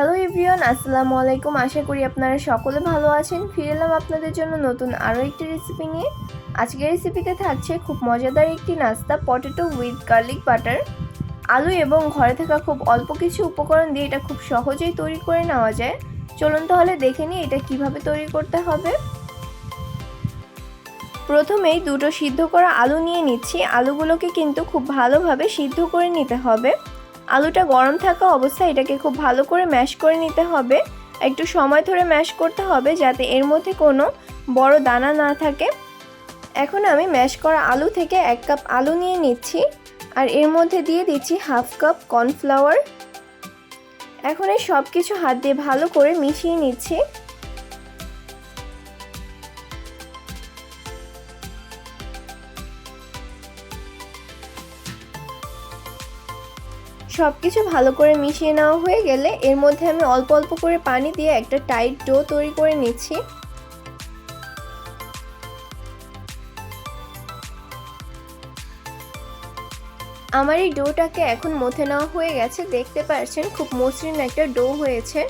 Hello everyone আসসালামু আলাইকুম আশা করি আপনারা সকলে ভালো আছেন। ফিরে এলাম আপনাদের জন্য নতুন আরও একটি রেসিপি নিয়ে। আজকের রেসিপিতে থাকছে খুব মজাদার একটি নাস্তা পটেটো উইথ গার্লিক বাটার আলু এবং ঘরে থাকা খুব অল্প কিছু উপকরণ দিয়ে এটা খুব সহজেই তৈরি করে নেওয়া যায়। চলুন তাহলে দেখে নিই এটা কীভাবে তৈরি করতে হবে। প্রথমেই দুটো সিদ্ধ করা আলু নিয়ে নিচ্ছি। আলুগুলোকে কিন্তু খুব ভালোভাবে সিদ্ধ করে নিতে হবে। আলুটা গরম থাকা অবস্থায় এটাকে খুব ভালো করে ম্যাশ করে নিতে হবে। একটু সময় ধরে ম্যাশ করতে হবে যাতে এর মধ্যে কোনো বড় দানা না থাকে। এখন আমি ম্যাশ করা আলু থেকে এক কাপ আলু নিয়ে নিচ্ছি আর এর মধ্যে দিয়ে দিচ্ছি হাফ কাপ কর্নফ্লাওয়ার। এখন এই সব কিছু হাত দিয়ে ভালো করে মিশিয়ে নিচ্ছি। সব কিছু ভালো করে মিশিয়ে নেওয়া হয়ে গেলে এর মধ্যে আমি অল্প অল্প করে পানি দিয়ে একটা টাইট ডো তৈরি করে নিচ্ছি। আমার এই ডোটাকে এখন মথে নেওয়া হয়ে গেছে, দেখতে পাচ্ছেন খুব মসৃণ একটা ডো হয়েছে।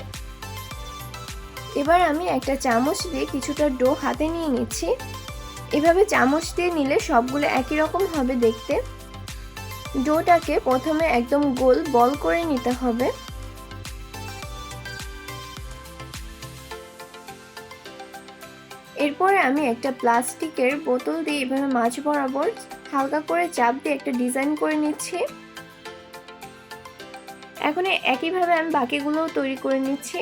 এবার আমি একটা চামচ দিয়ে কিছুটা ডো হাতে নিয়ে নিচ্ছি। এভাবে চামচ দিয়ে নিলে সবগুলো একই রকম হবে দেখতে। ডোটাকে প্রথমে একদম গোল বল করে নিতে হবে। এরপরে আমি একটা প্লাস্টিকের বোতল দিয়ে এভাবে মাছ বরাবর হালকা করে চাপ দিয়ে একটা ডিজাইন করে নিচ্ছি। এখন একইভাবে আমি বাকিগুলোও তৈরি করে নিচ্ছি।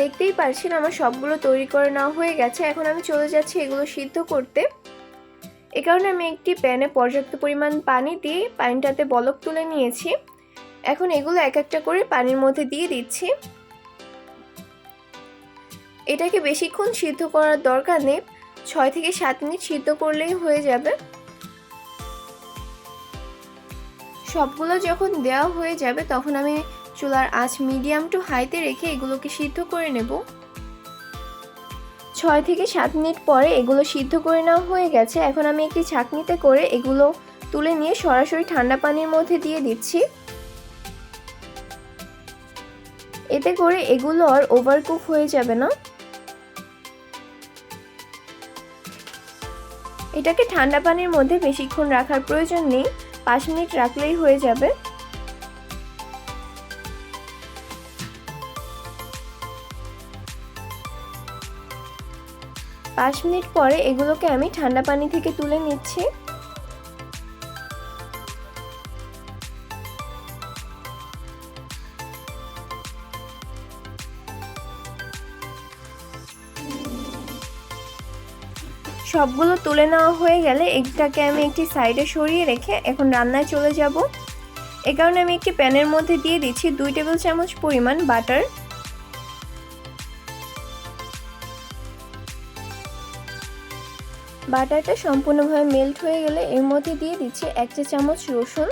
দেখতেই পারছেন আমার সবগুলো তৈরি করে নেওয়া হয়ে গেছে। এখন আমি চলে যাচ্ছি এগুলো সিদ্ধ করতে। এ কারণে আমি একটি প্যানে পর্যাপ্ত পরিমাণ পানি দিয়ে পানিটাতে বলক তুলে নিয়েছি। এখন এগুলো এক একটা করে পানির মধ্যে দিয়ে দিচ্ছি। এটাকে বেশিক্ষণ সিদ্ধ করার দরকার নেই। ছয় থেকে সাত মিনিট সিদ্ধ করলেই হয়ে যাবে। সবগুলো যখন দেওয়া হয়ে যাবে, তখন আমি চুলার আঁচ মিডিয়াম টু হাইতে রেখে এগুলোকে সিদ্ধ করে নেব। ছয় থেকে সাত মিনিট পরে এগুলো সিদ্ধ করে নেওয়া হয়ে গেছে। এখন আমি একটি ছাঁকনিতে করে এগুলো তুলে নিয়ে সরাসরি ঠান্ডা পানির মধ্যে দিয়ে দিচ্ছি। এতে করে এগুলো আর ওভারকুক হয়ে যাবে না। এটাকে ঠান্ডা পানির মধ্যে বেশিক্ষণ রাখার প্রয়োজন নেই। পাঁচ মিনিট রাখলেই হয়ে যাবে। পাঁচ মিনিট পরে এগুলোকে আমি ঠান্ডা পানি থেকে তুলে নিচ্ছি। সবগুলো তুলে নেওয়া হয়ে গেলে এটাকে আমি একটি সাইডে সরিয়ে রেখে এখন রান্নায় চলে যাব। এ কারণে আমি একটি প্যানের মধ্যে দিয়ে দিচ্ছি দুই টেবিল চামচ পরিমাণ বাটার। বাটারটা সম্পূর্ণভাবে মেল্ট হয়ে গেলে এর মধ্যে দিয়ে দিচ্ছি এক চা চামচ রসুন।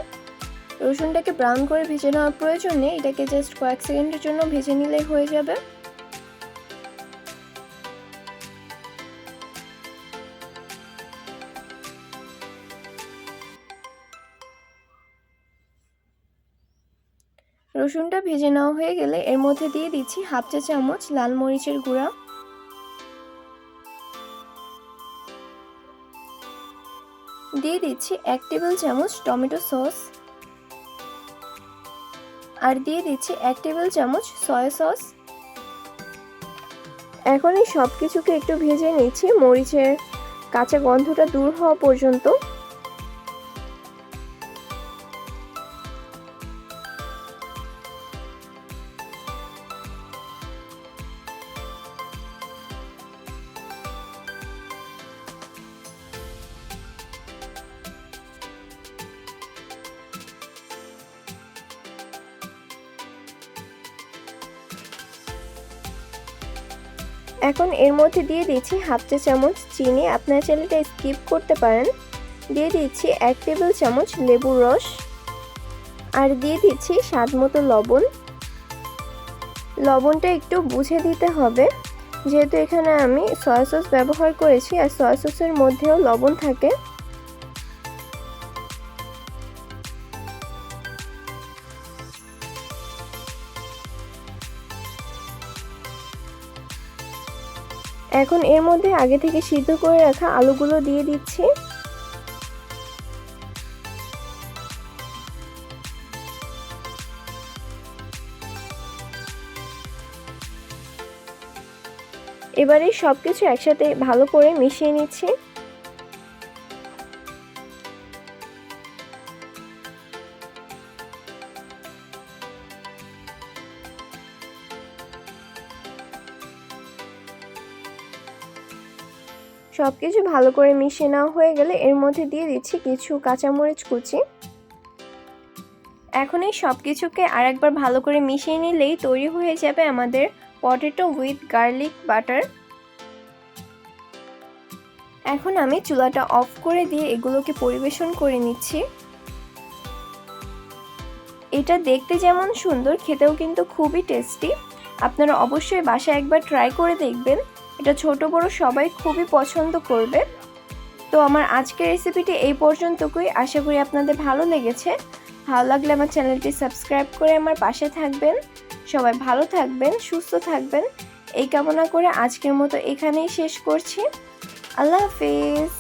রসুনটাকে ব্রাউন করে ভেজে নেওয়ার প্রয়োজন নেই, এটাকে জাস্ট কয়েক সেকেন্ডের জন্য ভেজে নিলেই হয়ে যাবে। রসুনটা ভেজে নেওয়া হয়ে গেলে এর মধ্যে দিয়ে দিচ্ছি হাফ চা চামচ লাল মরিচের গুঁড়া। দিয়ে দিচ্ছি এক টেবিল চামচ টমেটো সস। আর দিয়ে দিচ্ছি এক টেবিল চামচ সয়া সস। এখন এই সব কিছুকে একটু ভেজে নিচ্ছি, মরিচের কাঁচা গন্ধটা দূর হওয়া পর্যন্ত। এখন এর মধ্যে দিয়ে দিচ্ছি হাফ চা চামচ চিনি। আপনার চাইলে স্কিপ করতে পারেন। দিয়ে দিচ্ছি এক টেবিল চামচ লেবুর রস। আর দিয়ে দিচ্ছি স্বাদ মতো লবণ। লবণটা একটু বুঝে দিতে হবে। যেহেতু এখানে আমি সয়া সস ব্যবহার করেছি, আর সয়া সসের মধ্যেও লবণ থাকে। এখন এর মধ্যে আগে থেকে সিদ্ধ করে রাখা আলুগুলো দিয়ে দিচ্ছি। এবারে সব কিছু একসাথে ভালো করে মিশিয়ে নিচ্ছি। সব কিছু ভালো করে মিশিয়ে নেওয়া হয়ে গেলে এর মধ্যে দিয়ে দিচ্ছি কিছু কাঁচামরিচ কুচি। এখন এই সব কিছুকে আরেকবার ভালো করে মিশিয়ে নিলেই তৈরি হয়ে যাবে আমাদের পটেটো উইথ গার্লিক বাটার। এখন আমি চুলাটা অফ করে দিয়ে এগুলোকে পরিবেশন করে নিচ্ছি। এটা দেখতে যেমন সুন্দর, খেতেও কিন্তু খুবই টেস্টি। আপনারা অবশ্যই বাসায় একবার ট্রাই করে দেখবেন। এটা ছোট বড় সবাই খুবই পছন্দ করবে। তো আমার আজকের রেসিপিটি এই পর্যন্তকুই আশা করি আপনাদের ভালো লেগেছে। ভালো লাগলে আমার চ্যানেলটি সাবস্ক্রাইব করে আমার পাশে থাকবেন। সবাই ভালো থাকবেন, সুস্থ থাকবেন। এই কামনা করে আজকের মতো এখানেই শেষ করছি। আল্লাহ হাফিজ।